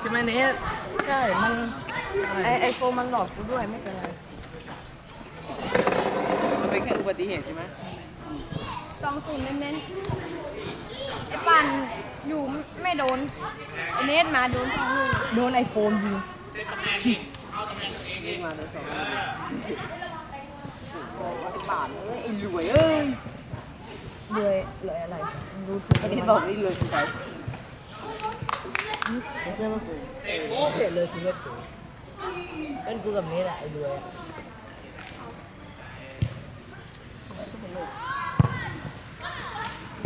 ตุใช่ไหมเนทใช่ มันไอไอโฟนมันหลอกกูด้วยไม่เป็นไร มันเป็นแค่อุบัติเหตุใช่ไหมสองศูนย์เน้นๆไอ้ปันอยู่ไม่โดน ไอ้เนทมาโดนสองลูกโดนไอโฟนยิงยิงมาโดนสองลูกไอ้ป่านเอ้ยไอ้รวยเอ้ยเลยเลยอะไร ดูถูกไอ้เนทบอกไอ้รวยคือใคร ไม่ใช่ว่ากูเสียเลยคือเลือดกูเล่นกูกับนี้แหละไอ้รวยอะ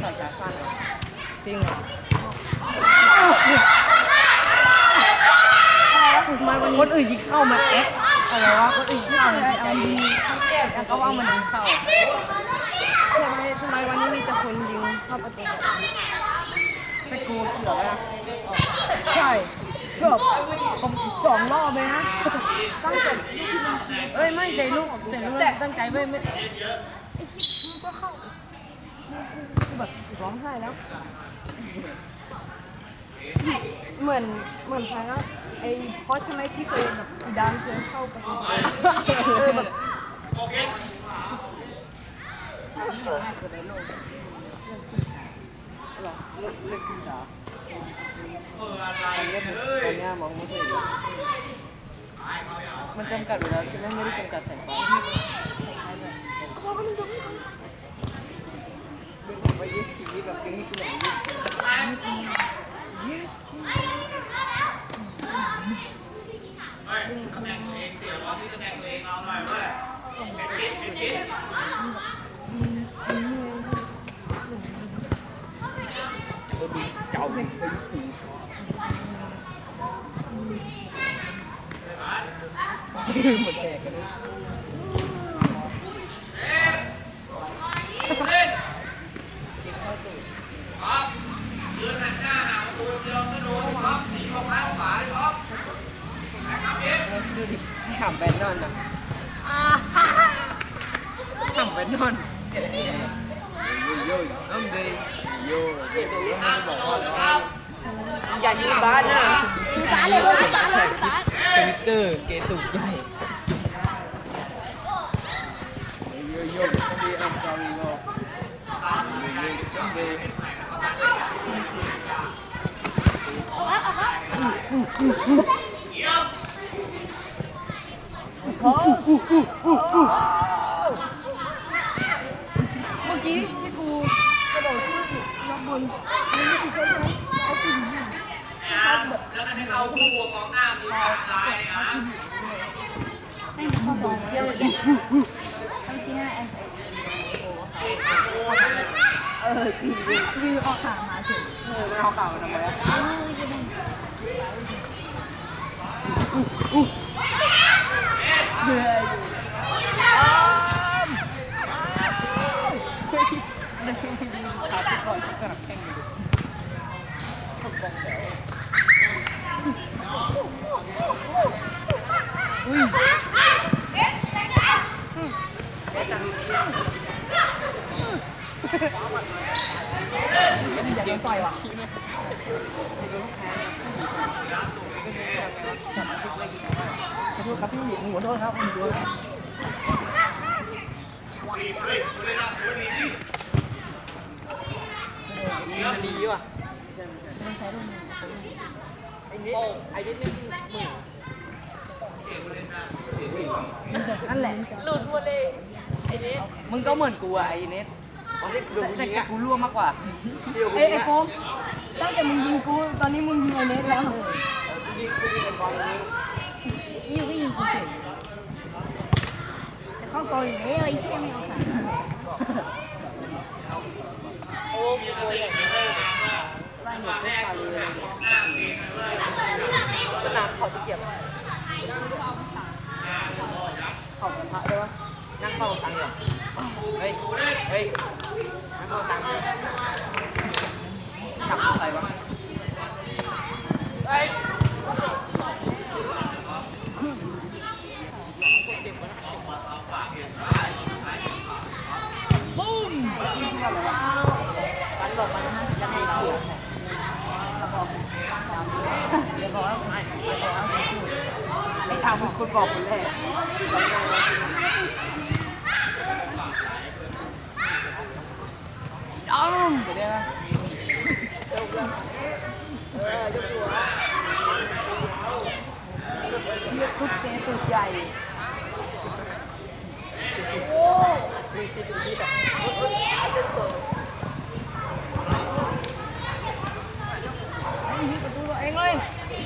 ใส่ขาสั้นเหรอจริงเหรอมันวันนี้คนอื่นยิงเข้ามาเอ๊ะอะไรวะคนอื่นที่เข้ามาเอาดีแล้วก็ว่ามันยิงเข้าทำไมทำไมวันนี้มีแต่คนยิงเข้าประตูไปกูเกือบแล้วนะใช่ เกือบผมสองรอบเลยนะตั้งแต่เอ้ยไม่ใจลูกแต่ลูกตั้งใจไม่ไม่ก็เข้าคือแบบร้องไห้แล้ว เหมือนเหมือนใครนะไอ้พอสใช่ไหมที่เคยแบบสีดำเคยเข้าประตูเคยแบบหรอเล่นเล่นขึ้นดา ตอนนี้ผมตอนนี้มองไม่เห็นเลยมันจำกัดอยู่แล้วใช่ไหมไม่ได้จำกัดแสงไฟเป็นผมว่า yes ชีวิตแบบยังให้กูหน่อย เจ้าไม่ไปสู่หมดแตกกันเลย ดูดิถามแบนนอนนะถามแบนนอนโยโย่น้ำเดย์โย่มันจะบอกว่าอย่าชื่อบ้านนะชื่อตาเลยชื่อตาเลยชื่อตาสนิเกอร์เกตุกใหญ่โยโย่ someday I'm sorry no someday โอ้เมื่อกี้ที่กูกระโดดขึ้น ยกบนมันไม่ถูกใช่ไหมไอ้ผู้หญิงแล้วก็ให้เขาคู่กองหน้ามีการลายเนี่ยฮะเยี่ยมเลยเออปีวีออกขามาถึงเออไม่เอาขามาทำไมอะเหนื่อยขาติดก่อนชักกระดักแข้เลยดิอยากโดนต่อยว่ะขอโทษครับพี่ขอโทษครับขอโทษครับ นี่มันดีว่ะไอ้นิดไอ้นิดนี่มึงนั่นแหละ หลุดวัวเลยไอ้นิดมึงก็เหมือนกูอะไอ้นิดแต่แต่กูรั่วมากกว่าเดี๋ยวกูเอ้ยยิไอ้งโฟมตั้งแต่มึงยิงกูตอนนี้มึงยิงไอ้เนสแล้วยิงกูยิงเป็นบอลนี้นี่อยู่ก็ยิงกูเฉยแต่เข้าโกยเอ้ยไอ้เชี่ยไม่เอาขาโอ้มีตัวใหญ่มากได้หมดทุกตาเลย สนามเขาจะเก็บขอบพระได้ปะนั่งเฝ้าตังค์เหรอเฮ้ย เฮ้ย นั่งเฝ้าตังค์เลยจับอะไรวะเฮ้ย ปุ้ม มันบอกมันจะให้เรา อย่าบอกว่าไม่อย่าบอกว่าไม่พูดไม่ทำเหมือนคุณบอกคนแรกอ้อมเดี๋ยวนะยกแล้วเออยกหัวยกคุดเตะตุดใหญ่ยิงประตูตัวเองเลย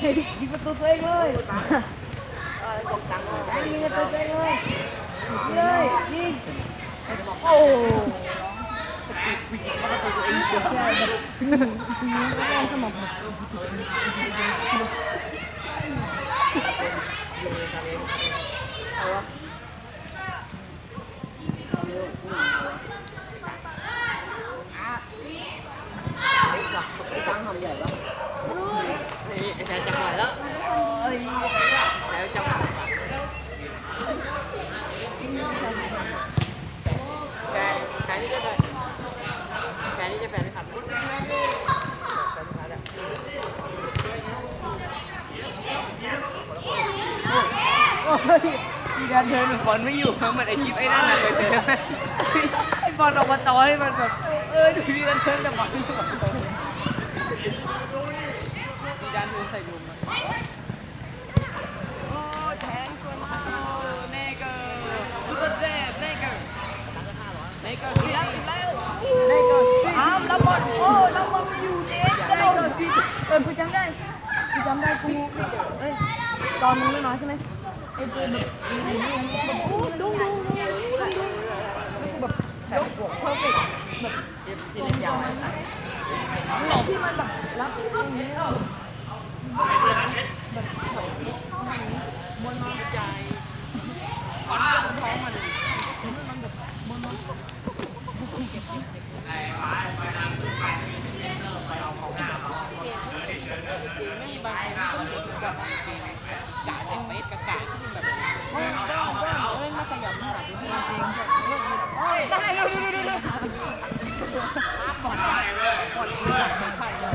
ยิงประตูตัวเองเลยยิงประตูตัวเองเลยยิงเลยยิงโอ้ใช่แบบหนึ่งทีนี้ก็ได้สมองตั้งทำใหญ่ปะนี่ไอ้ แทนจังหวะแล้วแล้วจังหวะแฟนแฟนนี่จะแฟนแฟนนี่จะแฟนไม่ขัดแฟนไม่ขัดอะโอ้ยมีการเดินบอลไม่อยู่ครับเหมือนไอคลิปไอ้นั่นน่ะเคยเจอไหมไอบอลออกมาต่อให้มันแบบ เออดูมีการเดินแต่บอลไม่อยู่ มีการเดินใส่ลุมอะโอ้แทงสวยมากเนเกอร์ซูเปอร์เซฟเนเกอร์เนเกอร์สิแล้วสิแล้วเนเกอร์สิอ้าวแล้วบอลโอ้แล้วบอลอยู่เจ๊กระโดดเออกูจำได้กูจำได้กูเอ้ยตอนมึงไม่น้อยใช่ไหมไอ้ตัวนี่แบบโอ้ดุ้งดุ้งดุ้งดุ้งดุ้งแบบยกหัวเพอร์เฟกแบบที่เล่นยาวหลอกที่มันแบบรับตรงนี้แล้ว บนนอนใจท้องมัน ไม่บางคนก็แบบกาดเป็นเมตรกับกาดที่แบบไม่ก็ก็เล่นมาขยับมาหาที่จริงจริงแบบเลิกยึดโอ้ย ได้ดูดูดูดู ก่อนก่อนที่จะไม่ใช่เลย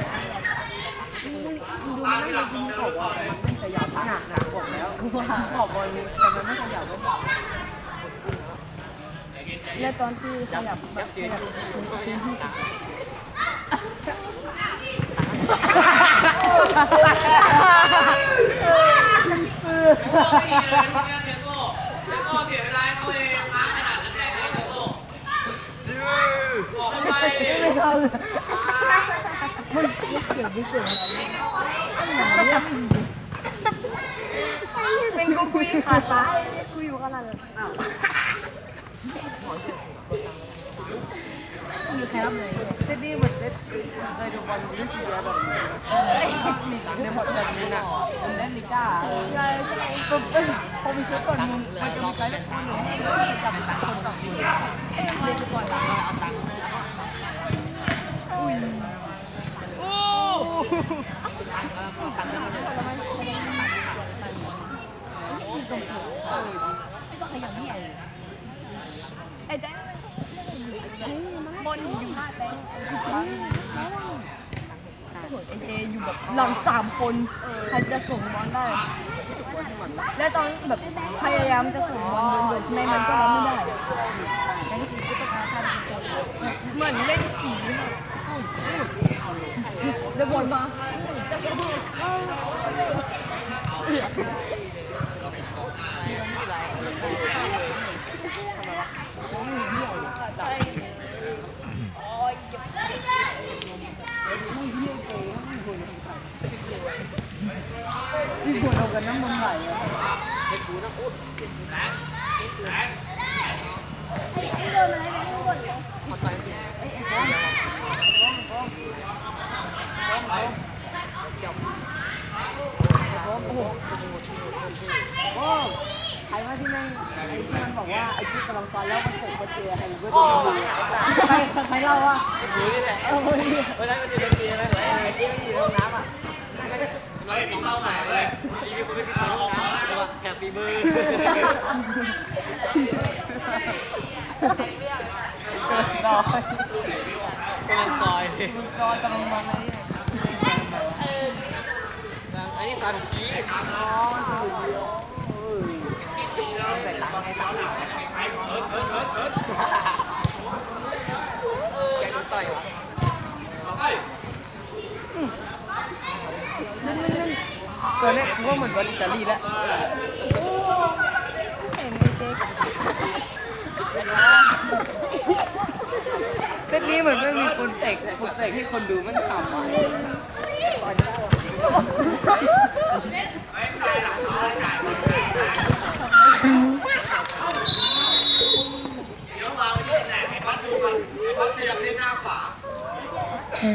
ดูนั่นเลยยิงขอบอะมันไม่ขยับหนักหนักบอกแล้วว่า ขอบบอลแต่มันไม่ขยับเลยแล้วตอนที่ขยับแบบขยับถึงตรงที่โอ้ยเสียโก้เสียโก้เสียเวลาเขาเองมาขนาดนั้นได้ไงเสียโก้บอกทำไมไม่เข้าเลยเป็นกู คุยขาดสายคุยอยู่ขนาดนั้นมีใครรับเลยเซดี้เหมือนเล่นเคยดูบอลลิเซียแบบนี้ในบทแบบนี้นะผมเล่นลิก้าใช่ใช่ผมผมมีเพื่อนก่อนมึงมันจะมีใครเล่นคนหนึ่งจับต่างคนต่างคนเอ้ยเล่นก่อนต่างเอาตังค์ ไอ้แจ๊บอลอยู่หน้าแจ๊ไอ้ เจอยู่แบบหลังสามคนใครจะส่งบอลได้ และตอนแบบพยายามจะส่งบอลเดินๆทำไมมันก็รับไม่ได้ เหมือนเล่นสีเดี๋ยวบอลมาที่หัวเรากันน้ำมันไหลอะ ไอ้เดิน อะไรไปข้างบนเลยโอ้ใครว่าที่แม่งไอ้ที่มันบอกว่าไอ้ที่กำลังตอนแล้วมันเตะมาเจอใครก็ดูใครใครเล่าว่าดูนี่แหละเออวันนั้นมันอยู่ในเกมไหมไอ้ที่มันอยู่ในน้ำอะเฮ้ยมีเป้าหมายเลยมีคนไปปิดห้องน้ำแฮปปี้เบอร์ ดอยกำลังซอยดอยกำลังมาเลยสั่งชี้อ๋อแต่ตังให้ตังค์แกดูต่อยวะตัวเนี้ยกูว่าเหมือนบอลอิตาลีแล้วเห็นไอ้เจ๊ กผมเสกให้คนดูมันขำอะ ไม่ตายหลังเขาจ่าย